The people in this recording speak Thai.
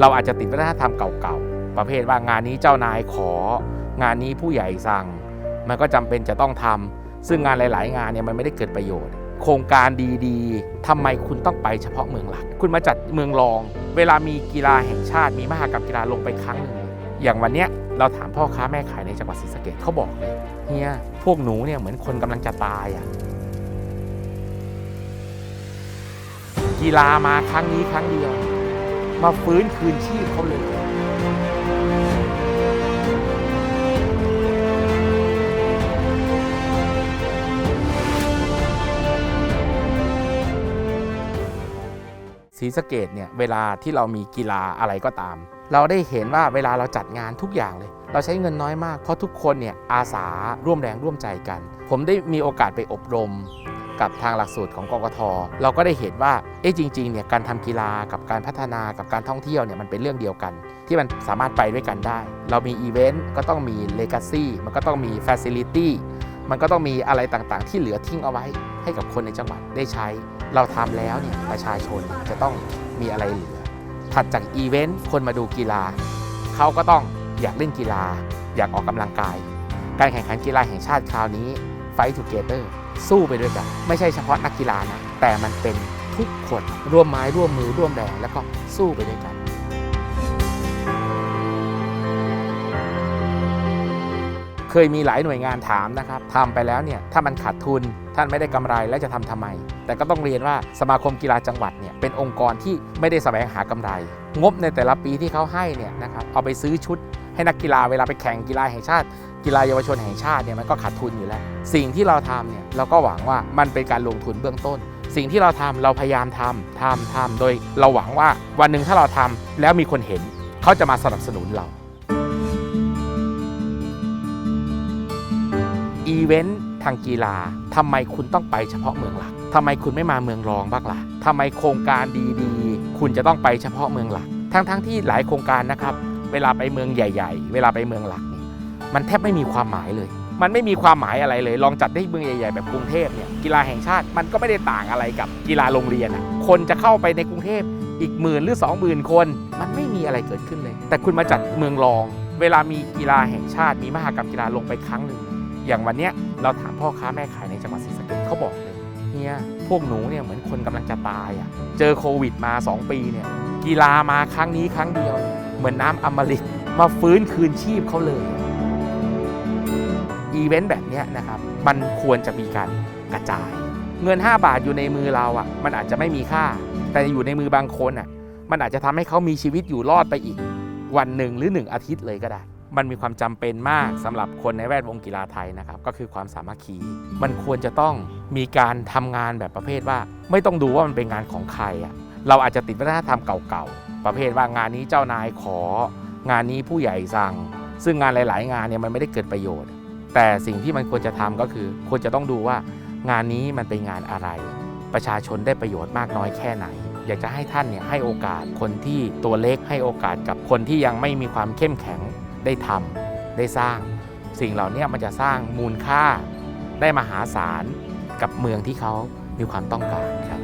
เราอาจจะติดวัฒนธรรมเก่าๆ ประเภทว่างานนี้เจ้านายขอ งานนี้ผู้ใหญ่สั่ง มันก็จำเป็นจะต้องทำซึ่งงานหลาย ๆ งานเนี่ยมันไม่ได้เกิดประโยชน์ โครงการดีๆทำไมคุณต้องไปเฉพาะเมืองหลัก คุณมาจัดเมืองรอง เวลามีกีฬาแห่งชาติมีมหากรรมกีฬาลงไปครั้งหนึ่งอย่างวันเนี้ยเราถามพ่อค้าแม่ขายในจังหวัดศรีสะเกดเขาบอกเลยเฮียพวกหนูเนี่ยเหมือนคนกำลังจะตายอะกีฬามาครั้งนี้ครั้งเดียว มาฟื้นคืนชีพเขาเลยศรีสะเกดเนี่ยเวลาที่เรามีกีฬาอะไรก็ตาม เราได้เห็นว่าเวลาเราจัดงานทุกอย่างเลย เราใช้เงินน้อยมากเพราะทุกคนเนี่ยอาสาร่วมแรงร่วมใจกัน ผมได้มีโอกาสไปอบรม กับทางหลักสูตรของกกท เราก็ได้เห็นว่าเอ๊ะจริงๆเนี่ยการทำกีฬากับการพัฒนากับการท่องเที่ยวเนี่ยมันเป็นเรื่องเดียวกัน ที่มันสามารถไปด้วยกันได้ เรามีอีเวนต์ก็ต้องมีเลกาซีมันก็ต้องมีฟ a ซิลิตี้มันก็ต้องมีอะไรต่างๆ ที่เหลือทิ้งเอาไว้ให้กับคนในจังหวัดได้ใช้ เราทำแล้วเนี่ยประชาชนจะต้องมีอะไรเหลือ ถัดจากอีเวนต์คนมาดูกีฬาเขาก็ต้องอยากเล่นกีฬา อยากออกกำลังกาย การแข่งขันกีฬาแห่งชาติคราวนี้ Fight Together สู้ไปด้วยกัน ไม่ใช่เฉพาะนักกีฬานะ แต่มันเป็นทุกคนร่วมไม้ร่วมมือร่วมแรงแล้วก็สู้ไปด้วยกันเคยมีหลายหน่วยงานถามนะครับทำไปแล้วเนี่ยถ้ามันขาดทุนท่านไม่ได้กำไรแล้วจะทำทำไม แต่ก็ต้องเรียนว่าสมาคมกีฬาจังหวัดเนี่ยเป็นองค์กรที่ไม่ได้แสวงหากำไร งบในแต่ละปีที่เขาให้เนี่ยนะครับเอาไปซื้อชุดให้นักกีฬาเวลาไปแข่งกีฬาแห่งชาติ กีฬาเยาวชนแห่งชาติเนี่ยมันก็ขาดทุนอยู่แล้ว สิ่งที่เราทำเนี่ยเราก็หวังว่ามันเป็นการลงทุนเบื้องต้น สิ่งที่เราทำเราพยายามทำทำทำโดย เราหวังว่าวันหนึ่งถ้าเราทำแล้วมีคนเห็นเขาจะมาสนับสนุนเราอีเวนต์ทางกีฬาทำไมคุณต้องไปเฉพาะเมืองหลัก ทำไมคุณไม่มาเมืองรองบ้างล่ะทำไมโครงการดีๆ คุณจะต้องไปเฉพาะเมืองหลัก ทั้งๆที่หลายโครงการนะครับ เวลาไปเมืองใหญ่ ๆ เวลาไปเมืองหลักเนี่ยมันแทบไม่มีความหมายเลย มันไม่มีความหมายอะไรเลย ลองจัดได้เมืองใหญ่ ๆ แบบกรุงเทพเนี่ยกีฬาแห่งชาติมันก็ไม่ได้ต่างอะไรกับกีฬาโรงเรียนอะคนจะเข้าไปในกรุงเทพอีกหมื่นหรือ 20,000 คน มันไม่มีอะไรเกิดขึ้นเลย แต่คุณมาจัดเมืองรอง เวลามีกีฬาแห่งชาติมีมหากรรมกีฬาลงไปครั้งหนึ่งอย่างวันเนี้ยเราถามพ่อค้าแม่ขายในจังหวัดศรีสะเกษเขาบอกเลย เฮียพวกหนูเนี่ยเหมือนคนกำลังจะตายอะเจอโควิดมา 2 ปีเนี่ยกีฬามาครั้งนี้ครั้งเดียวเนี่ยเหมือนน้ำอมฤตมาฟื้นคืนชีพเขาเลยอีเวนต์แบบนี้นะครับมันควรจะมีการกระจาย เงิน 5 บาทอยู่ในมือเราอะมันอาจจะไม่มีค่า แต่อยู่ในมือบางคนอะมันอาจจะทำให้เขามีชีวิตอยู่รอดไปอีกวันหนึ่งหรือ 1 อาทิตย์เลยก็ได้ มันมีความจำเป็นมากสำหรับคนในแวดวงกีฬาไทยนะครับ ก็คือความสามัคคี มันควรจะต้องมีการทำงานแบบประเภทว่า ไม่ต้องดูว่ามันเป็นงานของใครอะเราอาจจะติดวัฒนธรรมเก่าๆ ประเภทว่างานนี้เจ้านายขอ งานนี้ผู้ใหญ่สั่ง ซึ่งงานหลาย ๆ งานเนี่ยมันไม่ได้เกิดประโยชน์ แต่สิ่งที่มันควรจะทำก็คือ ควรจะต้องดูว่างานนี้มันเป็นงานอะไร ประชาชนได้ประโยชน์มากน้อยแค่ไหนอยากจะให้ท่านเนี่ยให้โอกาสคนที่ตัวเล็กให้โอกาสกับคนที่ยังไม่มีความเข้มแข็ง ได้ทำได้สร้าง สิ่งเหล่านี้มันจะสร้างมูลค่าได้มหาศาลกับเมืองที่เขามีความต้องการครับ